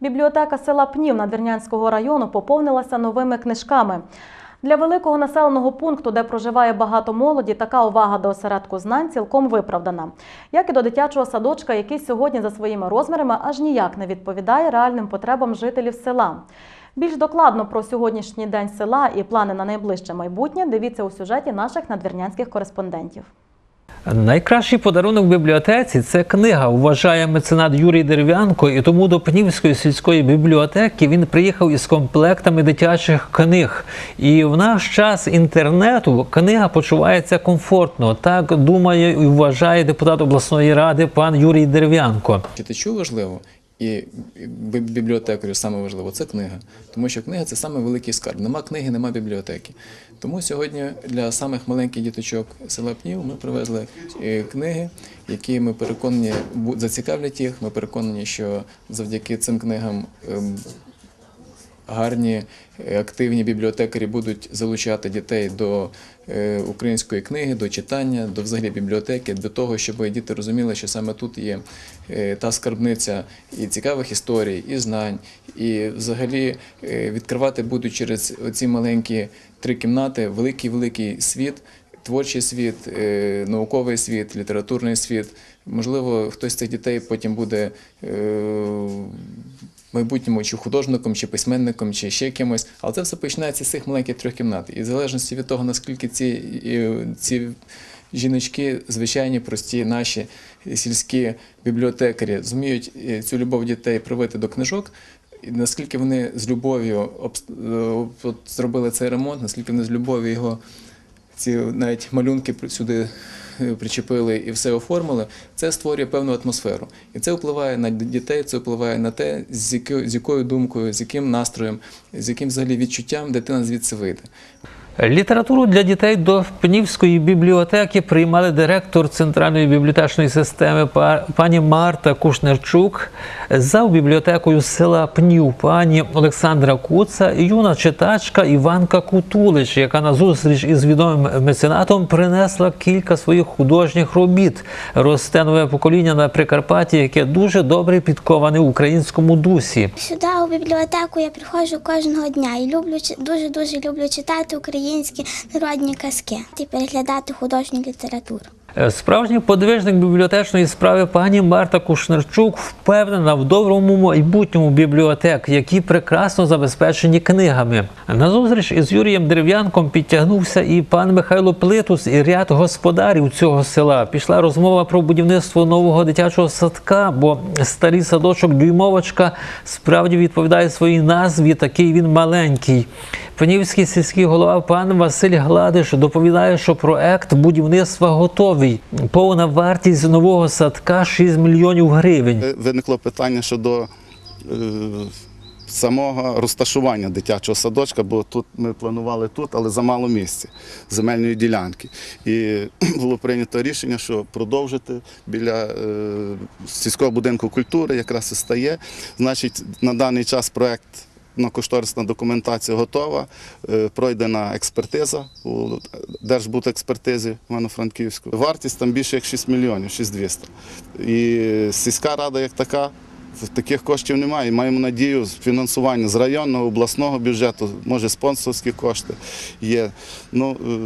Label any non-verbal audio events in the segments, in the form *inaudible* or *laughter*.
Бібліотека села Пнів Надвірнянського району поповнилася новими книжками. Для великого населеного пункту, де проживає багато молоді, така увага до осередку знань цілком виправдана. Як і до дитячого садочка, який сьогодні за своїми розмірами аж ніяк не відповідає реальним потребам жителів села. Більш докладно про сьогоднішній день села і плани на найближче майбутнє дивіться у сюжеті наших надвірнянських кореспондентів. Найкращий подарунок в бібліотеці це книга, вважає меценат Юрій Дерев'янко, і тому до Пнівської сільської бібліотеки він приїхав із комплектами дитячих книг. І в наш час інтернету книга почувається комфортно. Так думає і вважає депутат обласної ради пан Юрій Дерев'янко. Читачу важливо і бі- бібліотекарю саме важливо це книга. Тому що книга це саме великий скарб. Нема книги, нема бібліотеки. Тому сьогодні для самих маленьких діточок села Пнів ми привезли е, книги, які ми переконані зацікавлять їх. Ми переконані, що завдяки цим книгам ем, гарні е, активні бібліотекарі будуть залучати дітей до е, української книги, до читання, до взагалі бібліотеки, до того, щоб діти розуміли, що саме тут є е, та скарбниця і цікавих історій, і знань, і взагалі відкривати будуть через ці маленькі три кімнати великий великий світ. Творчий світ, науковий світ, літературний світ. Можливо, хтось з цих дітей потім буде майбутньому чи художником, чи письменником, чи ще кимось. Але це все починається з цих маленьких трьох кімнат. І в залежності від того, наскільки ці, ці жіночки, звичайні, прості наші сільські бібліотекарі, зуміють е, цю любов дітей привити до книжок. І наскільки вони з любов'ю е, зробили цей ремонт, наскільки вони з любов'ю його ці навіть малюнки сюди причепили і все оформили, це створює певну атмосферу. І це впливає на дітей, це впливає на те, з якою, думкою, з яким настроєм, з яким взагалі відчуттям дитина звідси вийде. Літературу для дітей до Пнівської бібліотеки приймали директор центральної бібліотечної системи па- пані Марта Кушнерчук, зав бібліотекою села Пнів пані Олександра Куца юна читачка Іванка Кутулич, яка на зустріч із відомим меценатом принесла кілька своїх художніх робіт. Росте нове покоління на Прикарпатті, яке дуже добре підковане в українському дусі. Сюди у бібліотеку я приходжу кожного дня і люблю дуже дуже люблю читати українські народні казки і переглядати художню літературу. Е, Справжній подвижник бібліотечної справи пані Марта Кушнерчук впевнена в доброму майбутньому бібліотек, які прекрасно забезпечені книгами. На зустріч із Юрієм Дерев'янком підтягнувся і пан Михайло Плитус, і ряд господарів цього села. Пішла розмова про будівництво нового дитячого садка, бо старий садочок Дюймовочка справді відповідає своїй назві, такий він маленький. Панівський сільський голова пан Василь Гладиш доповідає, що проект будівництва готовий. Повна вартість нового садка 6 мільйонів гривень. Е, Виникло питання щодо е, самого розташування дитячого садочка, бо тут ми планували тут, але замало місця земельної ділянки. І *clears throat* було прийнято рішення, що продовжити біля е, сільського будинку культури якраз і стає. Значить, на даний час проект. Ну, кошторисна документація готова, е, пройдена експертиза у Держбудекспертизі Івано-Франківську. Вартість там більше як 6 мільйонів, 6200. І сільська рада як така таких коштів немає. Маємо надію фінансування з районного, обласного бюджету, може спонсорські кошти є. Ну, е,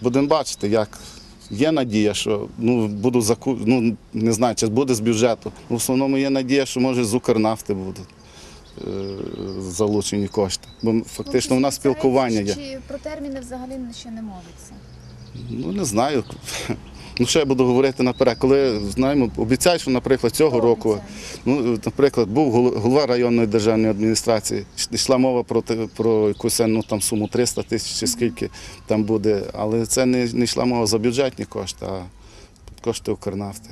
будемо бачити, як. Є надія, що ну, буду ну, не знаю, чи буде з бюджету. В основному є надія, що може з Укрнафти будуть залучені кошти. Бо фактично у нас спілкування є. Чи про терміни взагалі ще не мовиться? Ну не знаю. Ну, що я буду говорити наперед, коли знаємо, обіцяють, що, наприклад, цього року, ну, наприклад, був голова районної державної адміністрації, йшла мова про, про якусь ну, там, суму 300 тисяч чи скільки там буде, але це не, не йшла мова за бюджетні кошти, а кошти Укрнафти.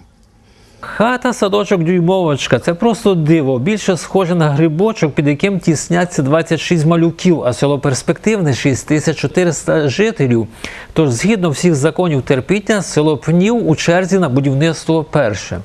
Хата, садочок, дюймовочка це просто диво. Більше схоже на грибочок, під яким тісняться 26 малюків, а село перспективне 6400 жителів. Тож, згідно всіх законів терпіння, село Пнів у черзі на будівництво перше.